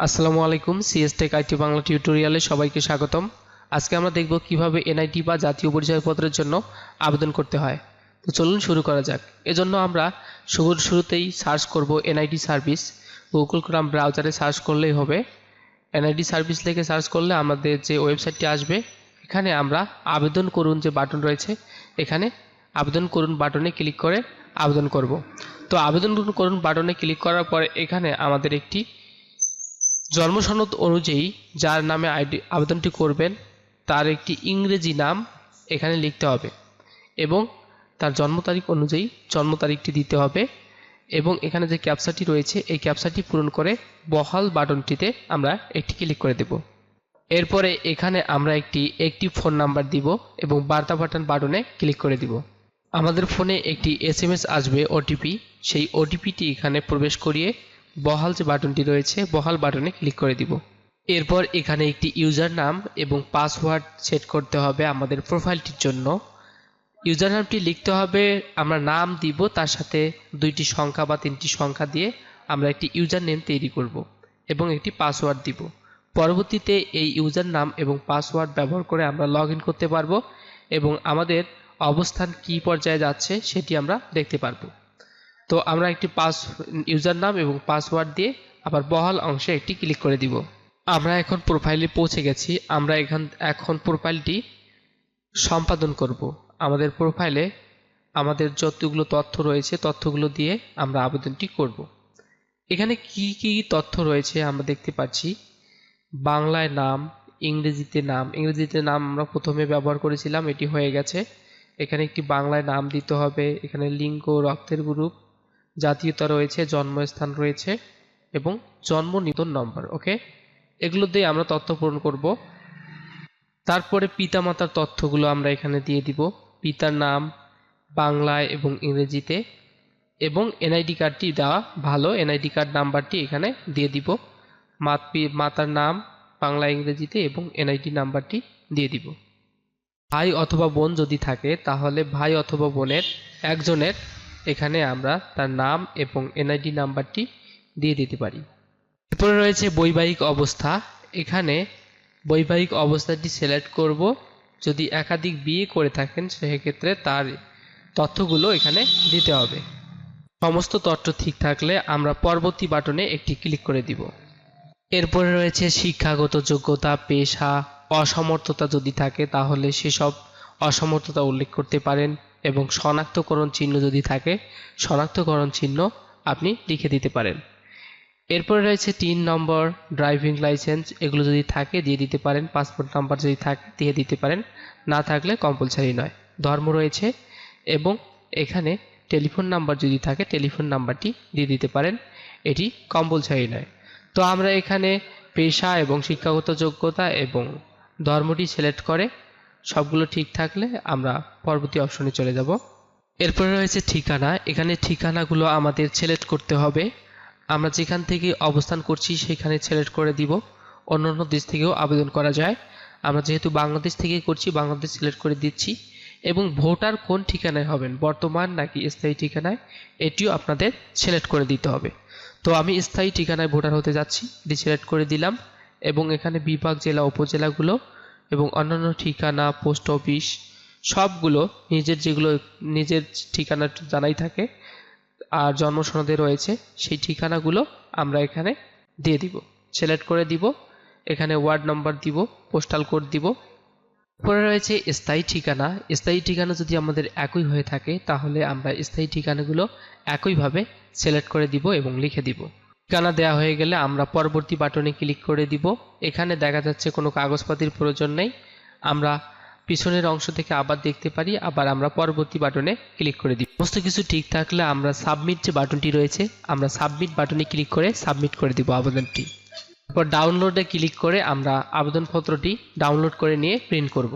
আসসালামু আলাইকুম CS take IT Bangla টিউটোরিয়ালে সবাইকে স্বাগতম। আজকে আমরা দেখব কীভাবে এনআইটি বা জাতীয় পরিচয়পত্রের জন্য আবেদন করতে হয়। তো চলুন শুরু করা যাক। এজন্য আমরা শুরুর শুরুতেই সার্চ করব এনআইটি সার্ভিস গুগল ক্রোম ব্রাউজারে সার্চ করলেই হবে। এনআইটি সার্ভিস লিখে সার্চ করলে আমাদের যে ওয়েবসাইটটি আসবে, এখানে আমরা আবেদন করুন যে বাটন রয়েছে, এখানে আবেদন করুন বাটনে ক্লিক করে আবেদন করব। তো আবেদন করুন বাটনে ক্লিক করার পরে এখানে আমাদের একটি জন্মসনদ অনুযায়ী যার নামে আইডি আবেদনটি করবেন, তার একটি ইংরেজি নাম এখানে লিখতে হবে এবং তার জন্ম তারিখ অনুযায়ী জন্ম তারিখটি দিতে হবে এবং এখানে যে ক্যাপসাটি রয়েছে, এই ক্যাপসাটি পূরণ করে বহাল বাটনটিতে আমরা একটি ক্লিক করে দেব। এরপরে এখানে আমরা একটি একটি ফোন নাম্বার দিব এবং বার্তা বাটন বাটনে ক্লিক করে দিব। আমাদের ফোনে একটি এস আসবে ওটিপি সেই ওটিপিটি এখানে প্রবেশ করিয়ে বহাল যে বাটনটি রয়েছে, বহাল বাটনে ক্লিক করে দিব। এরপর এখানে একটি ইউজার নাম এবং পাসওয়ার্ড সেট করতে হবে আমাদের প্রোফাইলটির জন্য। ইউজার নামটি লিখতে হবে, আমরা নাম দিব, তার সাথে দুইটি সংখ্যা বা তিনটি সংখ্যা দিয়ে আমরা একটি ইউজার নেম তৈরি করব এবং একটি পাসওয়ার্ড দিব। পরবর্তীতে এই ইউজার নাম এবং পাসওয়ার্ড ব্যবহার করে আমরা লগ করতে পারব এবং আমাদের অবস্থান কী পর্যায়ে যাচ্ছে সেটি আমরা দেখতে পারব। তো আমরা একটি পাস ইউজার নাম এবং পাসওয়ার্ড দিয়ে আবার বহাল অংশে একটি ক্লিক করে দিব। আমরা এখন প্রোফাইলে পৌঁছে গেছি। আমরা এখান, এখন প্রোফাইলটি সম্পাদন করব। আমাদের প্রোফাইলে আমাদের যতগুলো তথ্য রয়েছে, তথ্যগুলো দিয়ে আমরা আবেদনটি করব। এখানে কি কি তথ্য রয়েছে আমরা দেখতে পাচ্ছি? বাংলায় নাম, ইংরেজিতে নাম। ইংরেজিতে নাম আমরা প্রথমে ব্যবহার করেছিলাম, এটি হয়ে গেছে। এখানে একটি বাংলায় নাম দিতে হবে। এখানে লিঙ্গ, রক্তের গ্রুপ জাতীয়তা রয়েছে, জন্মস্থান রয়েছে এবং জন্ম নিবন্ধন নম্বর ওকে এগুলো দিয়ে আমরা তথ্য পূরণ করব। তারপরে পিতামাতার তথ্যগুলো আমরা এখানে দিয়ে দিব। পিতার নাম, বাংলায় এবং ইংরেজিতে এবং এনআইডি কার্ডটি দেওয়া ভালো এনআইডি কার্ড নাম্বারটি এখানে দিয়ে দিব। মাত, মাতার নাম, বাংলা, ইংরেজিতে এবং এনআইডি নাম্বারটি দিয়ে দিব। ভাই অথবা বোন যদি থাকে, তাহলে ভাই অথবা বোনের একজনের এখানে আমরা তার নাম এবং এনআইডি নাম্বারটি দিয়ে দিতে পারি। এরপরে রয়েছে বৈবাহিক অবস্থা। এখানে বৈবাহিক অবস্থাটি সিলেক্ট করব। যদি একাধিক বিয়ে করে থাকেন, সেক্ষেত্রে তার তথ্যগুলো এখানে দিতে হবে। সমস্ত তথ্য ঠিক থাকলে আমরা পরবর্তী বাটনে একটি ক্লিক করে দিব। এরপরে রয়েছে শিক্ষাগত যোগ্যতা, পেশা, অসমর্থতা যদি থাকে, তাহলে সেসব অসমর্থতা উল্লেখ করতে পারেন। এবং শনাক্তকরণ চিহ্ন যদি থাকে, শনাক্তকরণ চিহ্ন আপনি লিখে দিতে পারেন। এরপরে রয়েছে তিন নম্বর ড্রাইভিং লাইসেন্স এগুলো যদি থাকে দিয়ে দিতে পারেন পাসপোর্ট নাম্বার যদি থাকে, দিয়ে দিতে পারেন, না থাকলে কম্পালসারি নয়। ধর্ম রয়েছে এবং এখানে টেলিফোন নাম্বার যদি থাকে টেলিফোন নাম্বারটি দিয়ে দিতে পারেন, এটি কম্পালসারি নয়। তো আমরা এখানে পেশা এবং শিক্ষাগত যোগ্যতা এবং ধর্মটি সিলেক্ট করে সবগুলো ঠিক থাকলে আমরা পরবর্তী অপশনে চলে যাব। এরপরে রয়েছে ঠিকানা। এখানে ঠিকানাগুলো আমাদের সিলেক্ট করতে হবে। আমরা যেখান থেকে অবস্থান করছি সেখানে সিলেক্ট করে দিব। অন্য অন্য দেশ থেকেও আবেদন করা যায়। আমরা যেহেতু বাংলাদেশ থেকে করছি, বাংলাদেশ সিলেক্ট করে দিচ্ছি। এবং ভোটার কোন ঠিকানায় হবেন, বর্তমান নাকি স্থায়ী ঠিকানায়, এটিও আপনাদের সিলেক্ট করে দিতে হবে। তো আমি স্থায়ী ঠিকানায় ভোটার হতে যাচ্ছি এটি সিলেক্ট করে দিলাম। এবং এখানে বিভাগ, জেলা, উপজেলাগুলো এবং অন্যান্য ঠিকানা পোস্ট অফিস সবগুলো নিজের যেগুলো, নিজের ঠিকানা জানাই থাকে আর জন্ম সনদে রয়েছে, সেই ঠিকানাগুলো আমরা এখানে দিয়ে দিব। সিলেক্ট করে দিব, এখানে ওয়ার্ড নম্বর দিব পোস্টাল কোড দিব। পরে রয়েছে স্থায়ী ঠিকানা। স্থায়ী ঠিকানা যদি আমাদের একই হয়ে থাকে, তাহলে আমরা স্থায়ী ঠিকানাগুলো একইভাবে সিলেক্ট করে দিব এবং লিখে দিব। ঠিকানা দেওয়া হয়ে গেলে আমরা পরবর্তী বাটনে ক্লিক করে দিব। এখানে দেখা যাচ্ছে কোনো কাগজপাতির প্রয়োজন নেই। আমরা পিছনের অংশ থেকে আবার দেখতে পারি, আবার আমরা পরবর্তী বাটনে ক্লিক করে দিই সমস্ত কিছু ঠিক থাকলে আমরা সাবমিট যে বাটনটি রয়েছে, আমরা সাবমিট বাটনে ক্লিক করে সাবমিট করে দিব আবেদনটি। তারপর ডাউনলোডে ক্লিক করে আমরা আবেদনপত্রটি ডাউনলোড করে নিয়ে প্রিন্ট করব।